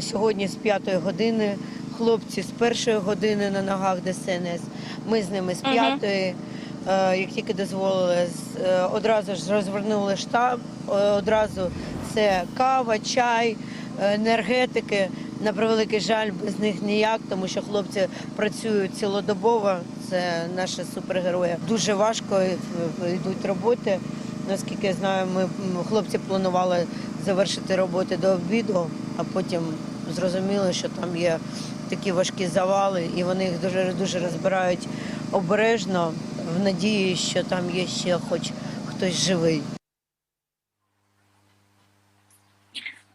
Сьогодні з п'ятої години хлопці з першої години на ногах ДСНС. Ми з ними з п'ятої. Е, Як тільки дозволили, е, одразу ж розвернули штаб. е, Одразу це кава, чай, енергетики. На превеликий жаль, без них ніяк, тому що хлопці працюють цілодобово. Це наші супергерої. Дуже важко йдуть роботи. Наскільки я знаю, ми хлопці планували завершити роботи до обіду, а потім зрозуміли, що там є такі важкі завали, і вони їх дуже дуже розбирають обережно в надії, що там є ще хоч хтось живий.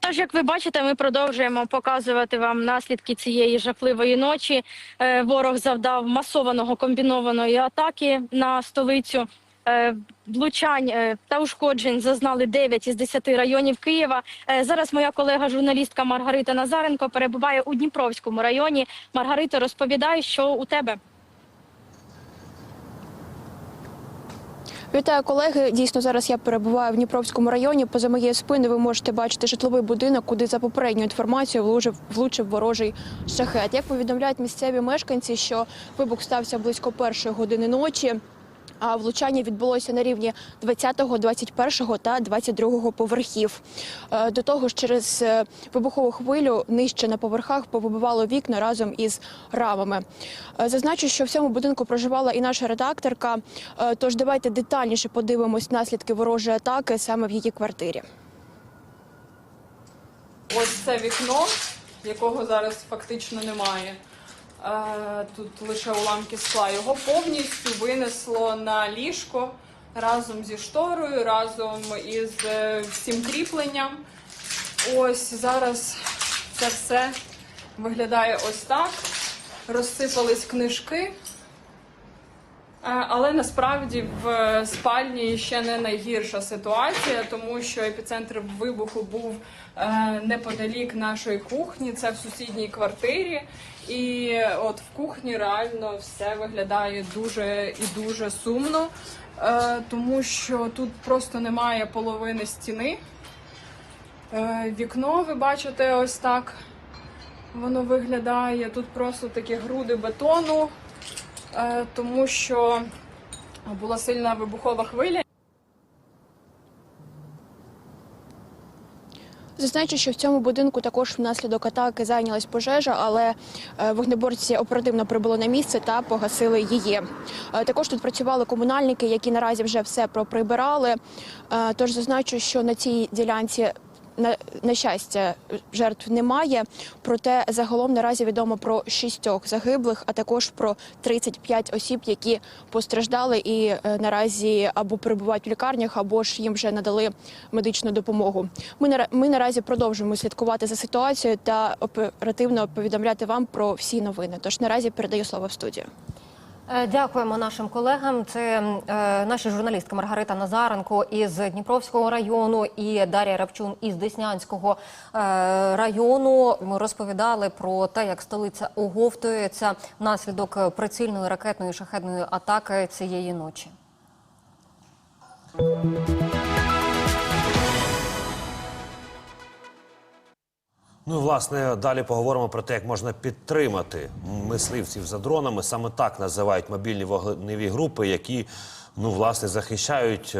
Тож, як ви бачите, ми продовжуємо показувати вам наслідки цієї жахливої ночі. Е, Ворог завдав масованого комбінованої атаки на столицю. Е, Влучань е, та ушкоджень зазнали 9 із 10 районів Києва. Е, Зараз моя колега, журналістка Маргарита Назаренко, перебуває у Дніпровському районі. Маргарита, розповідай, що у тебе. Вітаю колеги. Дійсно, зараз я перебуваю в Дніпровському районі. Поза моєю спиною ви можете бачити житловий будинок, куди за попередньою інформацією влучив, влучив ворожий шахет. Як повідомляють місцеві мешканці, що вибух стався близько першої години ночі. А влучання відбулося на рівні 20-го, 21-го та 22-го поверхів. Е, До того ж, через е, вибухову хвилю нижче на поверхах повибивало вікна разом із рамами. Е, Зазначу, що в цьому будинку проживала і наша редакторка. Тож давайте детальніше подивимось наслідки ворожої атаки саме в її квартирі. Ось це вікно, якого зараз фактично немає. Е, Тут лише уламки скла. Його повністю винесло на ліжко разом зі шторою, разом із е, всім кріпленням. Ось зараз це все виглядає ось так. Розсипались книжки. Е, Але насправді в спальні ще не найгірша ситуація, тому що епіцентр вибуху був е, неподалік нашої кухні, це в сусідній квартирі. І от в кухні реально все виглядає дуже і дуже сумно, е, тому що тут просто немає половини стіни. Вікно, ви бачите, ось так воно виглядає. Тут просто такі груди бетону тому що була сильна вибухова хвиля. Зазначу, що в цьому будинку також внаслідок атаки зайнялась пожежа, але е, вогнеборці оперативно прибули на місце та погасили її. Е, Також тут працювали комунальники, які наразі вже все проприбирали. Е, Тож зазначу, що на цій ділянці. На, на щастя, жертв немає. Проте загалом наразі відомо про шістьох загиблих, а також про 35 осіб, які постраждали і е, наразі або перебувають в лікарнях, або ж їм вже надали медичну допомогу. Ми ми наразі продовжуємо слідкувати за ситуацією та оперативно повідомляти вам про всі новини. Тож наразі передаю слово в студію. Е, Дякуємо нашим колегам. Це е, наші журналістки Маргарита Назаренко із Дніпровського району і Дар'я Рапчун із Деснянського е, району. Ми розповідали про те, як столиця оговтується внаслідок прицільної ракетної шахедної атаки цієї ночі. Ну власне далі поговоримо про те, як можна підтримати мисливців за дронами. Саме так називають мобільні вогневі групи, які ну власне захищають е,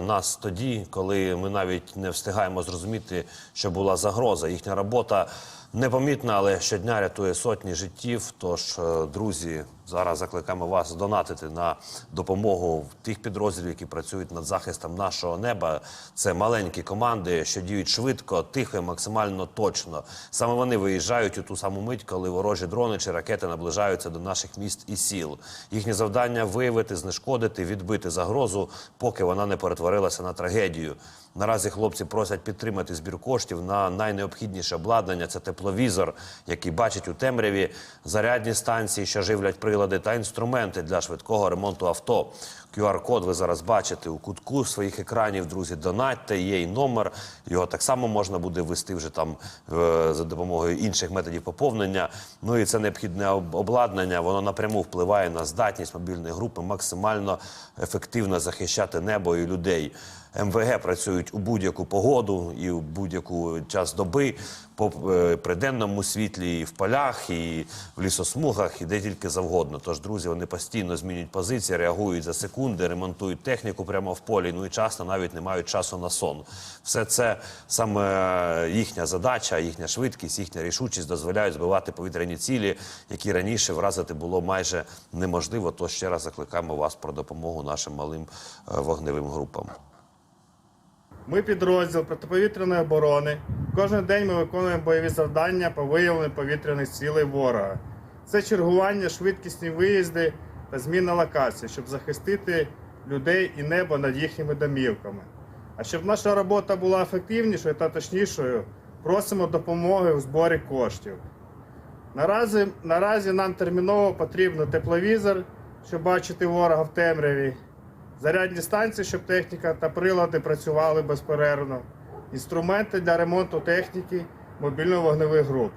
нас тоді, коли ми навіть не встигаємо зрозуміти, що була загроза. Їхня робота непомітна, але щодня рятує сотні життів. Тож, е, друзі, зараз закликаємо вас донатити на допомогу тих підрозділів, які працюють над захистом нашого неба. Це маленькі команди, що діють швидко, тихо, і максимально точно. Саме вони виїжджають у ту саму мить, коли ворожі дрони чи ракети наближаються до наших міст і сіл. Їхнє завдання виявити, знешкодити, відбити загрозу, поки вона не перетворилася на трагедію. Наразі хлопці просять підтримати збір коштів на найнеобхідніше обладнання. Це тепловізор, який бачить у темряві, зарядні станції, що живлять прилади, та інструменти для швидкого ремонту авто. QR-код ви зараз бачите у кутку своїх екранів. Друзі, донатьте, є і номер. Його так само можна буде ввести вже там е, за допомогою інших методів поповнення. Ну і це необхідне обладнання. Воно напряму впливає на здатність мобільної групи максимально ефективно захищати небо і людей. МВГ працюють у будь-яку погоду і у будь-яку час доби, по е, при денному світлі, і в полях, і в лісосмугах, і де тільки завгодно. Тож, друзі, вони постійно змінюють позиції, реагують за секунди, ремонтують техніку прямо в полі. Ну і часто навіть не мають часу на сон. Все це саме їхня задача, їхня швидкість, їхня рішучість дозволяють збивати повітряні цілі, які раніше вразити було майже неможливо. Тож ще раз закликаємо вас про допомогу нашим малим е, вогневим групам. Ми підрозділ протиповітряної оборони. Кожен день ми виконуємо бойові завдання по виявленню повітряних цілей ворога. Це чергування, швидкісні виїзди та зміна локації, щоб захистити людей і небо над їхніми домівками. А щоб наша робота була ефективнішою та точнішою, просимо допомоги у зборі коштів. Наразі, наразі нам терміново потрібен тепловізор, щоб бачити ворога в темряві, зарядні станції, щоб техніка та прилади працювали безперервно, інструменти для ремонту техніки мобільно-вогневих груп.